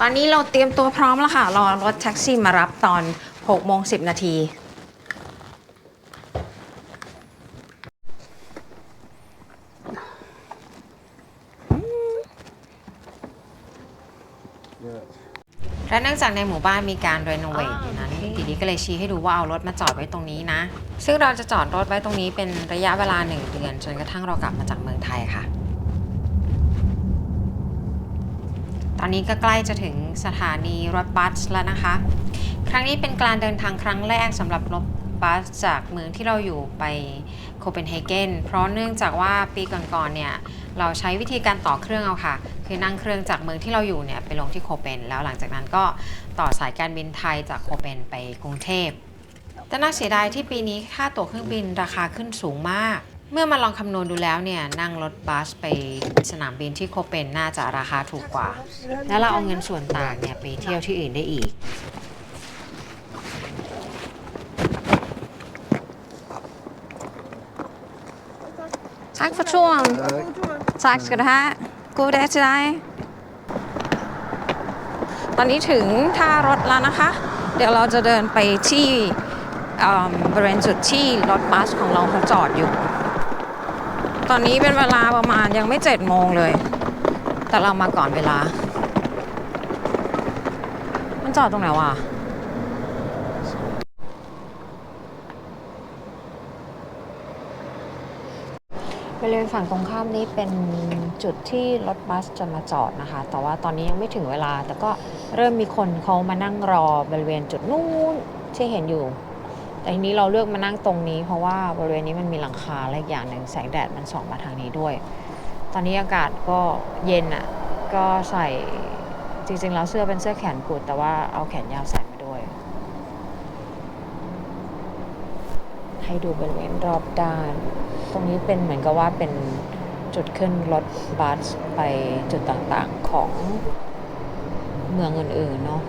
ตอนนี้เราเตรียมตัวพร้อมแล้วค่ะ รอรถแท็กซี่มารับตอน6โมง10 นาที และเนื่องจากในหมู่บ้านมีการรีโนเวทอยู่นั้นดีดีก็เลยชี้ให้ดูว่าเอารถมาจอดไว้ตรงนี้นะ ซึ่งเราจะจอดรถไว้ตรงนี้เป็นระยะเวลาหนึ่งเดือน จนกระทั่งเรากลับมาจากเมืองไทยค่ะ ตอนนี้ก็ใกล้จะถึงสถานีรถบัสแล้วนะคะ ครั้งนี้เป็นการเดินทางครั้งแรกสำหรับรถบัสจากเมืองที่เราอยู่ไปโคเปนเฮเกน เพราะเนื่องจากว่าปีก่อนๆเนี่ยเราใช้วิธีการต่อเครื่องเอาค่ะ คือนั่งเครื่องจากเมืองที่เราอยู่เนี่ยไปลงที่โคเปน แล้วหลังจากนั้นก็ต่อสายการบินไทยจากโคเปนไปกรุงเทพแต่น่าเสียดายที่ปีนี้ค่าตั๋วเครื่องบินราคาขึ้นสูงมาก เมื่อมาลองคำนวณดูแล้วเนี่ยนั่งรถบัสไปสนามบินที่โคเปนน่าจะราคาถูกกว่า แล้วเราเอาเงินส่วนต่างเนี่ยไปเที่ยวที่อื่นได้อีก Tack för turen. Tack ska du ha. God dag till dig. ตอนนี้ถึงท่ารถแล้วนะคะ เดี๋ยวเราจะเดินไปที่อืมบริเวณจุดที่รถบัสของเราเขาจอดอยู่ ตอนนี้เป็นเวลาประมาณยังไม่เจ็ดโมงเลย แต่เรามาก่อนเวลา มันจอดตรงไหนวะบริเวณฝั่งตรงข้ามนี้เป็นจุดที่รถบัสจะมาจอดนะคะ แต่ว่าตอนนี้ยังไม่ถึงเวลา แต่ก็เริ่มมีคนเขามานั่งรอบริเวณจุดนู้นที่เห็นอยู่ แต่ทีนี้เราเลือกมานั่งตรงนี้ เพราะว่าบริเวณนี้มันมีหลังคาและอีกอย่างหนึ่งแสงแดดมันส่องมาทางนี้ด้วย ตอนนี้อากาศก็เย็นอะ่ะก็ใส่จริงๆแล้วเสื้อเป็นเสื้อแขนกุดแต่ว่าเอาแขนยาวใส่มาด้วย ให้ดูบริเวณรอบด้าน ตรงนี้เป็นเหมือนกับว่าเป็นจุดขึ้นรถบัสไปจุดต่างๆของเมืองอื่นๆเนาะ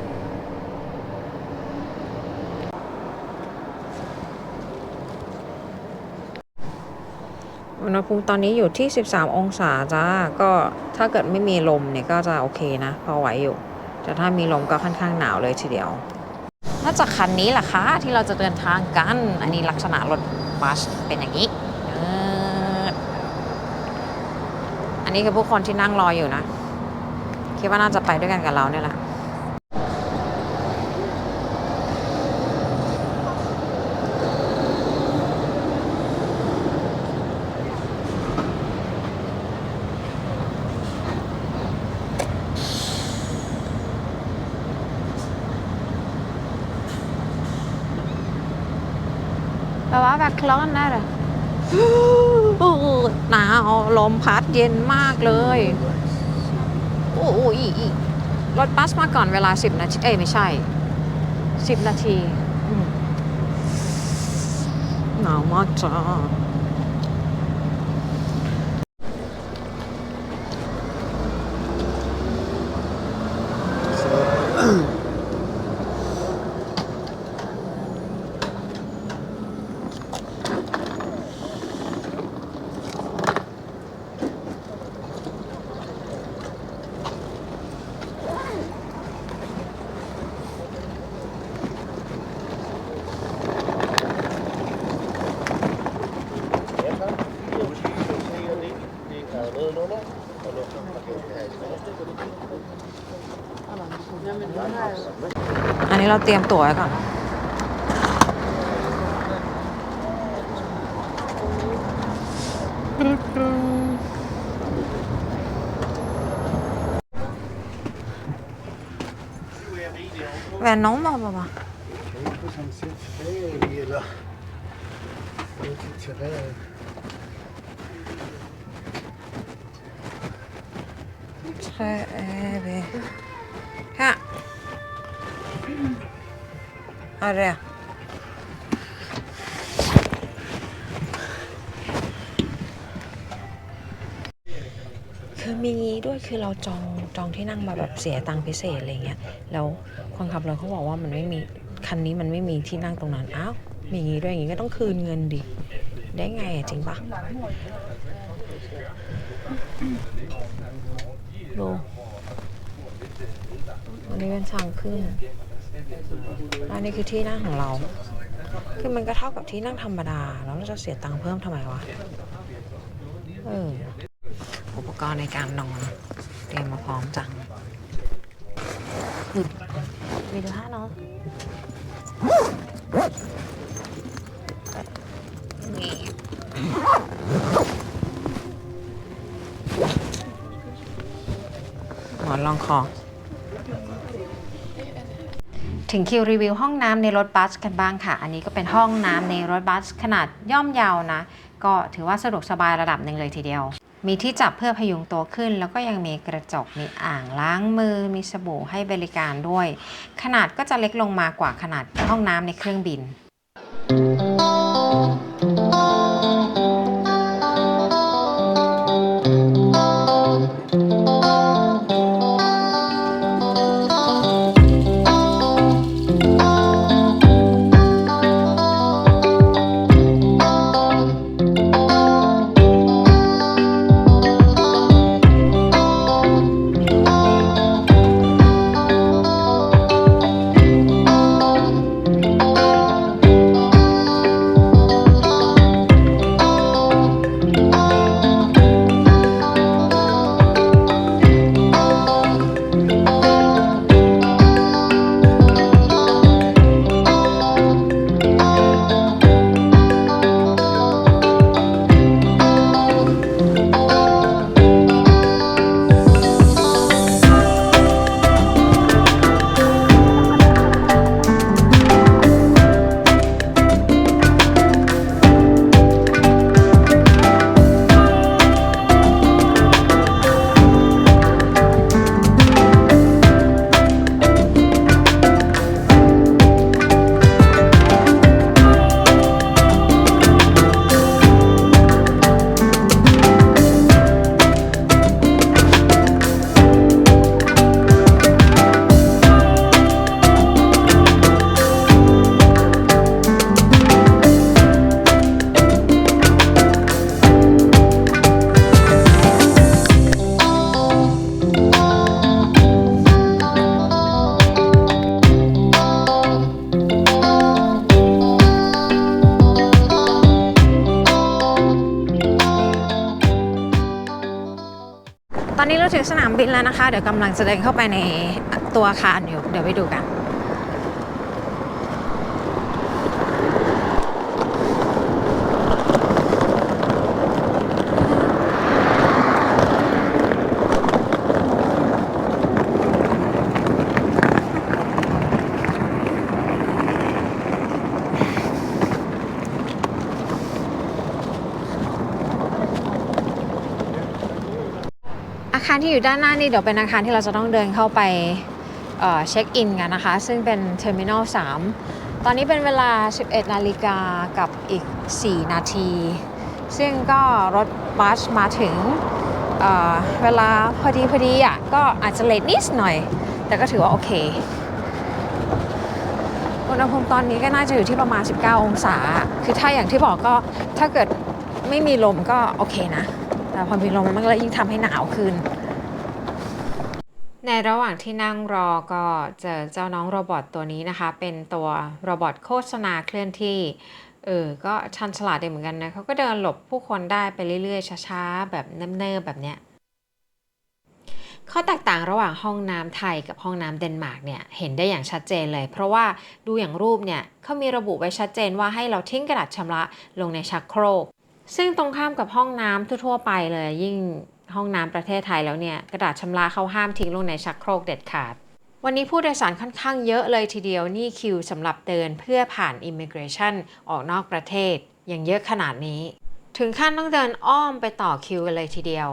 อุณหภูมิตอนนี้อยู่ที่ 13 องศาจ้า ก็ถ้าเกิดไม่มีลมเนี่ยก็จะโอเคนะ พอไหวอยู่ แต่ถ้ามีลมก็ค่อนข้างหนาวเลยทีเดียวน่าจะคันนี้แหละคะ ที่เราจะเดินทางกัน อันนี้ลักษณะรถบัสเป็นอย่างนี้ อันนี้คือผู้คนที่นั่งรออยู่นะ คิดว่าน่าจะไปด้วยกันกับเราเนี่ยแหละ คลอนน่ะหรอหนาวลมพัดเย็นมากเลยโอ้ยรถบัสมาก่อนเวลาสิบนาที เอ้ยไม่ใช่สิบนาทีหนาวมากจ้า อันนี้เราเตรียมตั๋วไว้ก่อน Hvad nummer, mamma? Ikke som siger tilbage, eller... Ikke tilbage. Tre er vi. Her. Og der. คือมีด้วยคือเราจองจองที่นั่งมาแบบเสียตังค์พิเศษอะไรเงี้ยแล้วคนขับรถเขาบอกว่ามันไม่มีคันนี้มันไม่มีที่นั่งตรงนั้นอ้าวมีงี้ด้วยอย่างงี้ก็ต้องคืนเงินดิได้ไงอะจริงปะดูอันนี้เป็นทางขึ้น อันนี้คือที่นั่งของเรา คือมันก็เท่ากับที่นั่งธรรมดา แล้วเราจะเสียตังค์เพิ่มทำไมวะ เออ อุปกรณ์ในการนอน เตรียมมาพร้อมจังอืมมีดูท่าเนาะนี่หมอนรองคอ ถึงคิวรีวิวห้องน้ำในรถบัสกันบ้างค่ะ อันนี้ก็เป็นห้องน้ำในรถบัสขนาดย่อมเยาวนะ ก็ถือว่าสะดวกสบายระดับหนึ่งเลยทีเดียว มีที่จับเพื่อพยุงตัวขึ้น แล้วก็ยังมีกระจก มีอ่างล้างมือ มีสบู่ให้บริการด้วย ขนาดก็จะเล็กลงมากว่าขนาดห้องน้ำในเครื่องบินตอน แล้วนะคะ เดี๋ยวกำลังจะเดินเข้าไปในตัวอาคารอยู่ เดี๋ยวไปดูกันาคารที่อยู่ด้านหน้านี่เดี๋ยวเป็นอาคารที่เราจะต้องเดินเข้าไปเเช็คอินกันนะคะ ซึ่งเป็นเทอร์มินอล3ตอนนี้เป็นเวลา 11 นาฬิกากับอีก 4 นาที ซึ่งก็รถบัสมาถึงเเวลาพอดีพอดีอะก็อาจจะเลทนิดหน่อย แต่ก็ถือว่าโอเคอุณหภูมิตอนนี้ก็น่าจะอยู่ที่ประมาณ 19 องศา คือถ้าอย่างที่บอกก็ถ้าเกิดไม่มีลมก็โอเคนะ แต่พอมีลมมันก็เลยยิ่งทำให้หนาวขึ้น ในระหว่างที่นั่งรอก็เจอเจ้าน้องโรบอทตัวนี้นะคะ เป็นตัวโรบอทโฆษณาเคลื่อนที่ เออ ก็ชันฉลาดดีเหมือนกันนะเขาก็เดินหลบผู้คนได้ไปเรื่อยๆ ช้าๆ แบบเนิบๆ แบบเนี้ย ข้อแตกต่างระหว่างห้องน้ำไทยกับห้องน้ำเดนมาร์กเนี่ย เห็นได้อย่างชัดเจนเลย เพราะว่าดูอย่างรูปเนี่ยเขามีระบุไว้ชัดเจนว่าให้เราทิ้งกระดาษชำระลงในชักโครก ซึ่งตรงข้ามกับห้องน้ำทั่วๆไปเลยยิ่ง ห้องน้ำประเทศไทยแล้วเนี่ยกระดาษชำระเขาห้ามทิ้งลงในชักโครกเด็ดขาด วันนี้ผู้โดยสารค่อนข้างเยอะเลยทีเดียวนี่คิวสำหรับเดินเพื่อผ่าน Immigration ออกนอกประเทศอย่างเยอะขนาดนี้ ถึงขั้นต้องเดินอ้อมไปต่อคิวกันเลยทีเดียว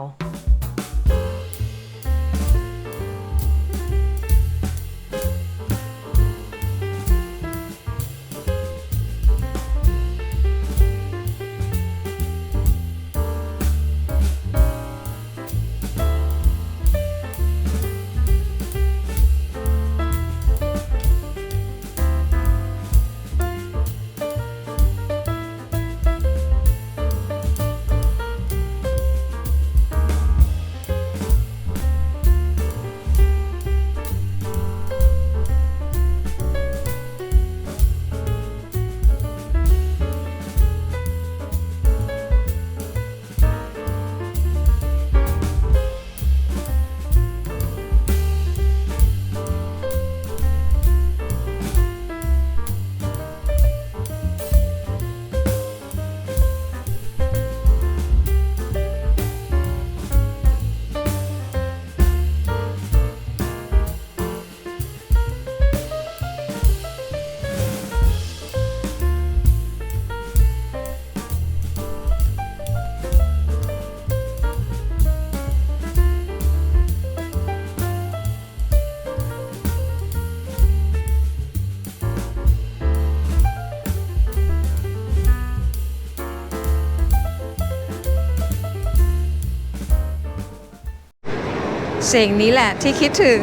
สียงนี้แหละที่คิดถึง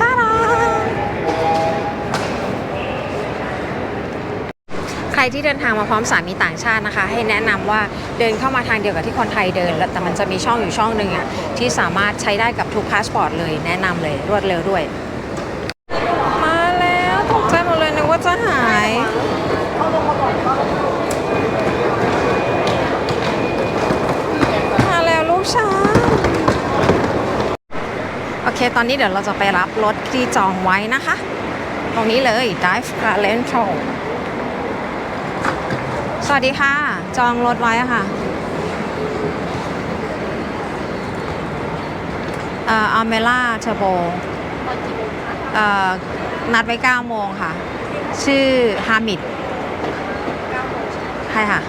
จ้าดาใครที่เดินทางมาพร้อมสามีต่างชาตินะคะ ให้แนะนำว่าเดินเข้ามาทางเดียวกับที่คนไทยเดินแล้วแต่มันจะมีช่องอยู่ช่องหนึ่งอะที่สามารถใช้ได้กับทุกพาสปอร์ตเลยแนะนำเลยรวดเร็วด้วย มาแล้วตกใจหมดเลยนึกว่าจะหาย มาแล้วลูกช้างโอ เค ตอนนี้เดี๋ยวเราจะไปรับรถที่จองไว้นะคะ ตรงนี้เลย Dive g a r l a n t r o สวัสดีค่ะ จองรถไว้ค่ะเอ่ออเมล่าเทอร์โบเอ่อนัดไว้9โมงค่ะ ชื่อฮามิดใช่ค่ะ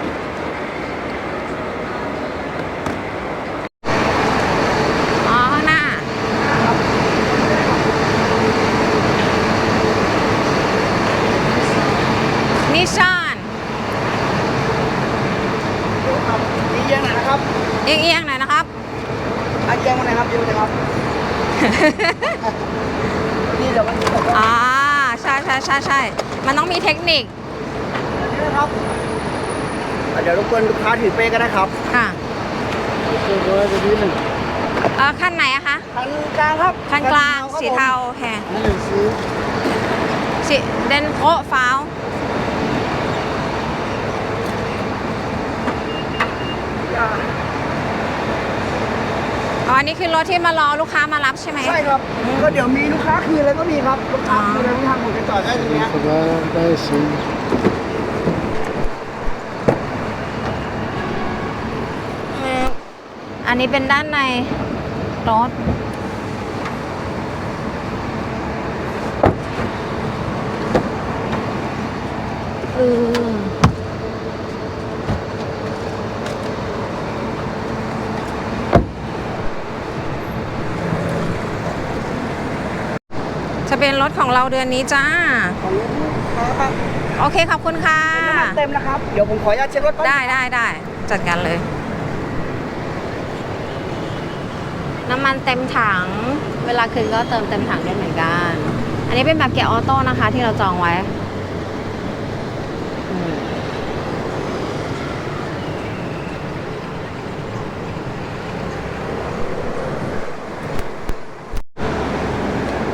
อ๋อ ข้างหน้า นิชานนี่ยังไงนะครับเอียงๆหน่อยนะครับอาเจียงวันไหนครับเดี๋ยวนะครับ นี่เดี๋ยววันนี้แบบว่าอ่าใช่ใช่ใช่ใช่มันต้องมีเทคนิคนี่นะครับอะเดี๋ยวรบกวนลูกค้าถือเป้ก็ได้ครับค่ะคือร้อยจะดีหนึ่งเออขั้นไหนอะคะคันกลางครับขั้นกลางครับสีเทาโอเคผมนี่สีสีเดนโคฟ้าว อ๋ออันนี้คือรถที่มารอลูกค้ามารับใช่ไหมใช่ครับ ก็เดี๋ยวมีลูกค้าคืนแล้วก็มีครับลูกค้าคืนแล้วที่ทางผมจะจอดได้ตรงเนี้ยได้สิอืมอันนี้เป็นด้านในรถ อืมจะเป็นร ถของเราเดือนนี้จ้าของลูกค้า ครับโอเคขอบคุณค่ะน้ำมันเต็มนะครับ เดี๋ยวผมขออนุญาตเช็ครถก่อนได้ได้ได้จัดการเลย น้ำมันเต็มถัง เวลาคืนก็เติมเต็มถังด้วยเหมือนกัน อันนี้เป็นแบบเกียร์ออโต้นะคะ ที่เราจองไว้อืม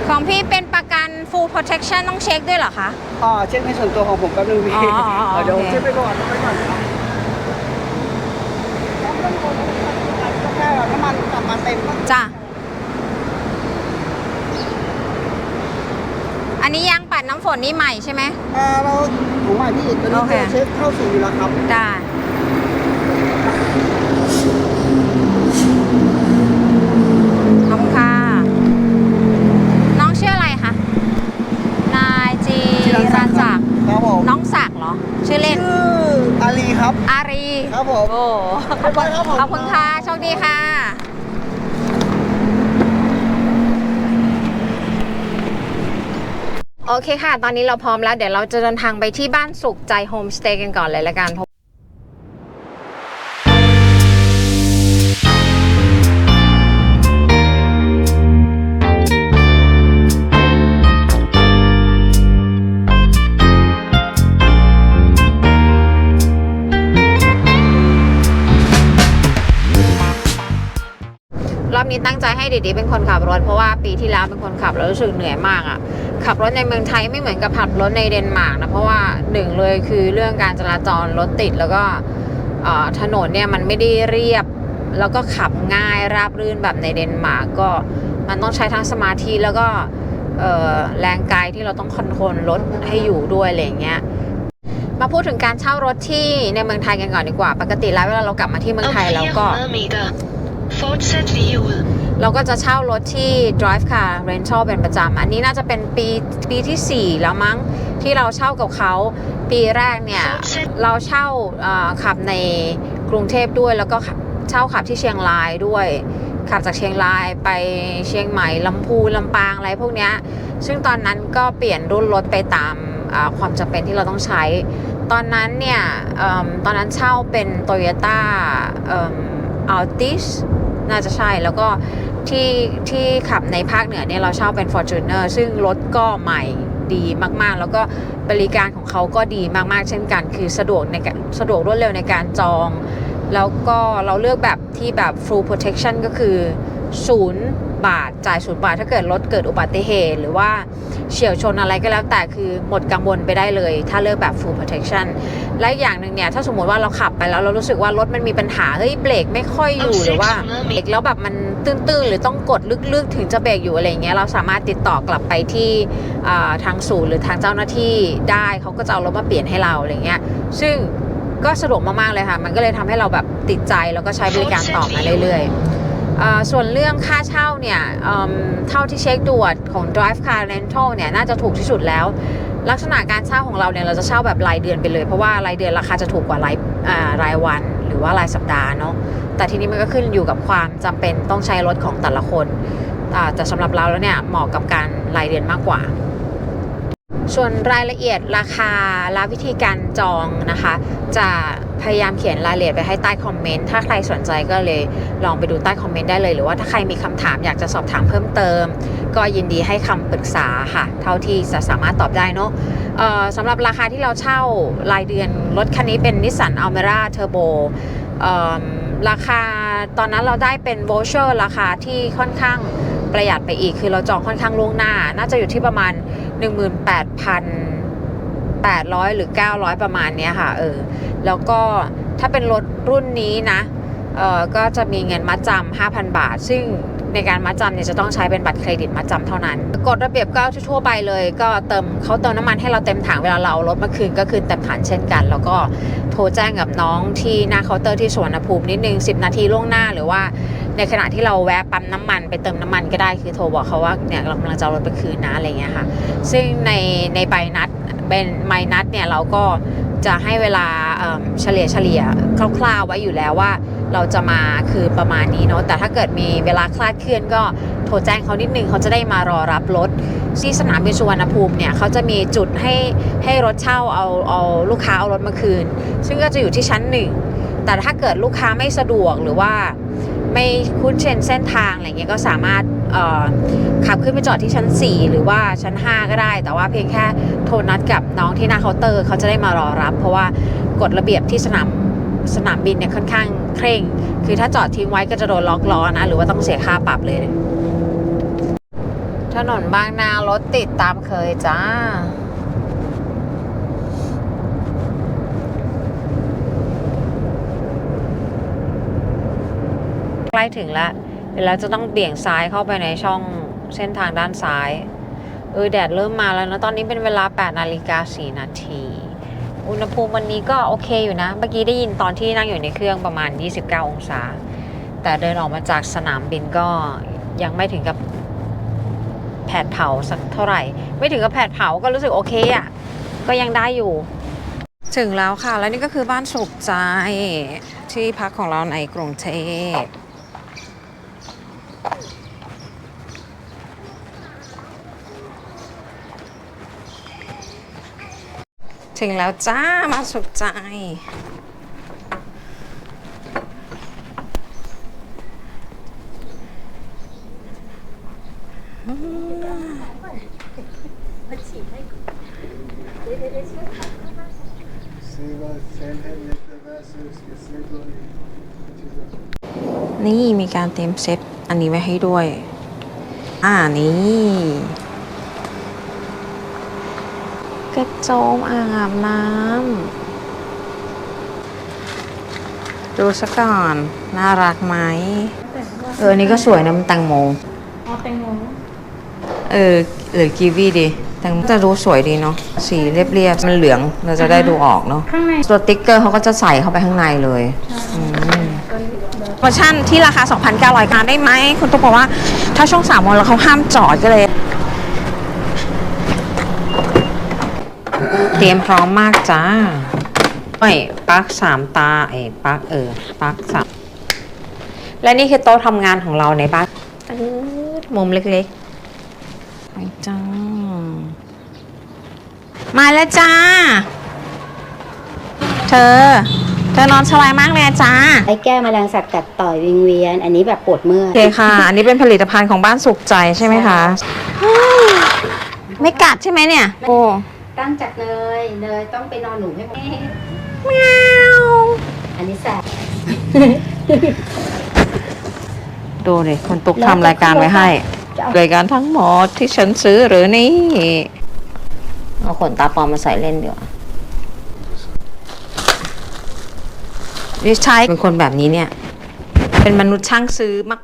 ของพี่ protection ต้องเช็คด้วยเหรอคะอ่าเช็คในส่วนตัวของผมแป๊บนึงพี่อ๋ออ๋ออ๋อเดี๋ยวโอเค เช็คไปก่อนไปก่อนครับก็แค่น้ำมันกลับมาเต็มก็จ้ะ อันนี้ยางปัดน้ำฝนนี่ใหม่ใช่ไหมอ่าเราของใหม่พี่ตัวนี้โอเค คือเช็คเข้าสู่อยู่แล้วครับ ได้ขอบคุณค่ะ น้องชื่ออะไรคะ นายจี รันศักดิ์ครับผมน้องศักดิ์เหรอ ชื่อเล่น ชื่ออาลีครับ อารีครับผม โอ้บ๊ายบายครับผม ขอบคุณค่ะโชคดีค่ะ โอเคค่ะ ตอนนี้เราพร้อมแล้ว เดี๋ยวเราจะเดินทางไปที่บ้านสุขใจโฮมสเตย์กันก่อนเลยละกัน ตั้งใจให้เดีๆเป็นคนขับรถ เพราะว่าปีที่แล้วเป็นคนขับแล้วรู้สึกเหนื่อยมากอะ่ะขับรถในเมืองไทยไม่เหมือนกับขับรถในเดนมาร์กนะเพราะว่าหนึ่งเลยคือเรื่องการจราจรรถติดแล้วก็ถนนเนี่ยมันไม่ได้เรียบ แล้วก็ขับง่ายราบรื่นแบบในเดนมาร์กก็มันต้องใช้ทั้งสมาธิแล้วก็แรงกายที่เราต้องคอนโทรลรถให้อยู่ด้วยอะไรเงี้ยมาพูดถึงการเช่ารถที่ในเมืองไทยกันก่อนดีกว่า ปกติแล้วเวลาเรากลับมาที่เมืองไทยแล้วก็ Fortsæt lige ud. เราก็จะเช่ารถที่ Drive Car Rental เป็นประจำ อันนี้น่าจะเป็นปีปีที่ 4 แล้วมั้งที่เราเช่ากับเขาปีแรกเนี่ย เราเช่าเอ่อขับในกรุงเทพด้วย แล้วก็ขับเช่าขับที่เชียงรายด้วย ขับจากเชียงรายไปเชียงใหม่ลำพูนลำปางอะไรพวกเนี้ย ซึ่งตอนนั้นก็เปลี่ยนรุ่นรถไปตามอ่าความจำเป็นที่เราต้องใช้ ตอนนั้นเนี่ยเอิ่มตอนนั้นเช่าเป็น Toyota เอิ่ม Altis น่าจะใช่แล้วก็ที่ที่ขับในภาคเหนือเนี่ยเราเช่าเป็น Fortuner ซึ่งรถก็ใหม่ดีมากๆ แล้วก็บริการของเขาก็ดีมากๆ เช่นกัน คือสะดวกในสะดวกรวดเร็วในการจอง แล้วก็เราเลือกแบบที่แบบ full protection ก็คือศูนย์ บาท จ่ายศูนย์บาท ถ้าเกิดรถเกิดอุบัติเหตุ หรือว่าเฉียวชนอะไรก็แล้วแต่คือหมดกังวลไปได้เลย ถ้าเลือกแบบ full protection และอีกอย่างหนึ่งเนี่ย ถ้าสมมติว่าเราขับไปแล้วเรารู้สึกว่ารถมันมีปัญหา เฮ้ยเบรกไม่ค่อยอยู่หรือว่าเบรกแล้วแบบมันตื้นๆ หรือต้องกดลึกๆ ถึงจะเบรกอยู่อะไรอย่างเงี้ยเราสามารถติดต่อกลับไปที่อ่าทางศูนย์หรือทางเจ้าหน้าที่ได้เขาก็จะเอารถมาเปลี่ยนให้เราอะไรเงี้ยซึ่งก็สะดวกมากๆเลยค่ะ มันก็เลยทำให้เราแบบติดใจแล้วก็ใช้บริการต่อมาเรื่อยๆอ่า ส่วนเรื่องค่าเช่าเนี่ยเท่าที่เช็คดูอะของ Drive Car Rental เนี่ยน่าจะถูกที่สุดแล้ว ลักษณะการเช่าของเราเนี่ยเราจะเช่าแบบรายเดือนไปเลย เพราะว่ารายเดือนราคาจะถูกกว่ารายรายวันหรือว่ารายสัปดาห์เนาะแต่ทีนี้มันก็ขึ้นอยู่กับความจำเป็นต้องใช้รถของแต่ละคนแต่สำหรับเราแล้วเนี่ยเหมาะกับการรายเดือนมากกว่า ส่วนรายละเอียดราคาและวิธีการจองนะคะ จะ พยายามเขียนรายละเอียดไปให้ใต้คอมเมนต์ ถ้าใครสนใจก็เลยลองไปดูใต้คอมเมนต์ได้เลย หรือว่าถ้าใครมีคำถามอยากจะสอบถามเพิ่มเติม ก็ยินดีให้คำปรึกษาค่ะ เท่าที่จะสามารถตอบได้เนาะเอ่อสำหรับราคาที่เราเช่ารายเดือนรถคันนี้เป็น Nissan Almera Turbo เอิ่มราคาตอนนั้นเราได้เป็นโวเชอร์ราคาที่ค่อนข้างประหยัดไปอีก คือเราจองค่อนข้างล่วงหน้า น่าจะอยู่ที่ประมาณ 800 หรือ 900 ประมาณเนี้ยค่ะเออแล้วก็ถ้าเป็นรถรุ่นนี้นะเออก็จะมีเงินมัดจำ5,000 บาท ซึ่งในการมัดจำเนี่ยจะต้องใช้เป็นบัตรเครดิตมัดจำเท่านั้นกฎระเบียบก็ทั่วไปเลย ก็เติมเขาเติมน้ำมันให้เราเต็มถังเวลาเราเอารถมาคืนก็คืนเต็มถังเช่นกัน แล้วก็โทรแจ้งกับน้องที่หน้าเคาน์เตอร์ที่สวนภูมินิดนึง 10 นาทีล่วงหน้าหรือว่าในขณะที่เราแวะปั๊มน้ำมันไปเติมน้ำมันก็ได้คือโทรบอกเขาว่าเนี่ยเรากำลังจะเอารถไปคืนนะอะไรเงี้ยค่ะ ซึ่งในในใบนัด เป็นใบนัดเนี่ยเราก็จะให้เวลาเอิ่มเฉลี่ยเฉลี่ยคร่าวๆไว้อยู่แล้วว่า เราจะมาคือประมาณนี้เนาะแต่ถ้าเกิดมีเวลาคลาดเคลื่อนก็โทรแจ้งเขานิดนึงเขาจะได้มารอรับรถที่สนามบินสุวรรณภูมิเนี่ยเขาจะมีจุดให้ให้รถเช่าเอาเอาลูกค้าเอารถมาคืน ซึ่งก็จะอยู่ที่ชั้นหนึ่งแต่ถ้าเกิดลูกค้าไม่สะดวกหรือว่า ไม่คุ้นเชนเส้นทางอะไรเงี้ยก็สามารถขับขึ้นไปจอดที่ชั้น 4 หรือว่าชั้น 5 ก็ได้ แต่ว่าเพียงแค่โทรนัดกับน้องที่หน้าเคาน์เตอร์เขาจะได้มารอรับ เพราะว่ากฎระเบียบที่สนามสนามบินเนี่ยค่อนข้างเคร่ง คือถ้าจอดทิ้งไว้ก็จะโดนล็อกล้อนะ หรือว่าต้องเสียค่าปรับเลย ถนนบางนารถติดตามเคยจ้า ใกล้ถึงแล้วเดี๋ยวเราจะต้องเบี่ยงซ้ายเข้าไปในช่องเส้นทางด้านซ้ายเออแดดเริ่มมาแล้วนะตอนนี้เป็นเวลา 8 นาฬิกา 4 นาที อุณหภูมิวันนี้ก็โอเคอยู่นะ เมื่อกี้ได้ยินตอนที่นั่งอยู่ในเครื่องประมาณ 29 องศา แต่เดินออกมาจากสนามบินก็ยังไม่ถึงกับแผดเผาสักเท่าไหร่ ไม่ถึงกับแผดเผาก็รู้สึกโอเคอะ่ะ ก็ยังได้อยู่ ถึงแล้วค่ะ แล้วนี่ก็คือบ้านสุขใจที่พักของเราในกรุงเทพ ถึงแล้วจ้ามาสุขใจ นี่มีการเตรียมเซตอันนี้ไว้ให้ด้วย อ่านี่ กระโจมอ่างอาบน้ำดูสักก่อน น่ารักไหม เออ นี่ก็สวยนะมันแตงโม อ๋อแตงโม เออหรือกีวีดีแตงโมจะดูสวยดีเนาะสีเรียบๆมันเหลืองเราจะได้ดูออกเนาะข้างในตัวติ๊กเกอร์เขาก็จะใส่เข้าไปข้างในเลยโปรโมชั่นที่ราคา 2,900การได้ไหมคุณตุ๊กบอกว่าถ้าช่วง3โมงแล้วเขาห้ามจอดก็เลย ตรียมพร้อมมากจ้าไม่ปลั๊กสามตาเอ้ปลั๊กเออปลั๊กสามและนี่คือโต๊ะทำงานของเราในบ้านตืดมุมเล็กๆไปจ้า มาแล้วจ้า เธอ เธอนอนสบายมากเลยอะจ้า ไอ้แก้แมลงสัตว์กัดต่อยวิงเวียน อันนี้แบบปวดเมื่อโอเคค่ะ อันนี้เป็นผลิตภัณฑ์ของบ้านสุขใจใช่ไหมคะเฮ้ยไม่กัดใช่ไหมเนี่ย โอ้ ตั้งจากเนย เนยต้องไปนอนหนูให้หมดแมวอันนี้แสบดูดิคนตุกทำรายการไว้ให้รายการทั้งหมดที่ฉันซื้อหรือนี่ เอาขนตาปลอมมาใส่เล่นดีกว่าดิฉันเป็นคนแบบนี้เนี่ย เป็นมนุษย์ช่างซื้อมาก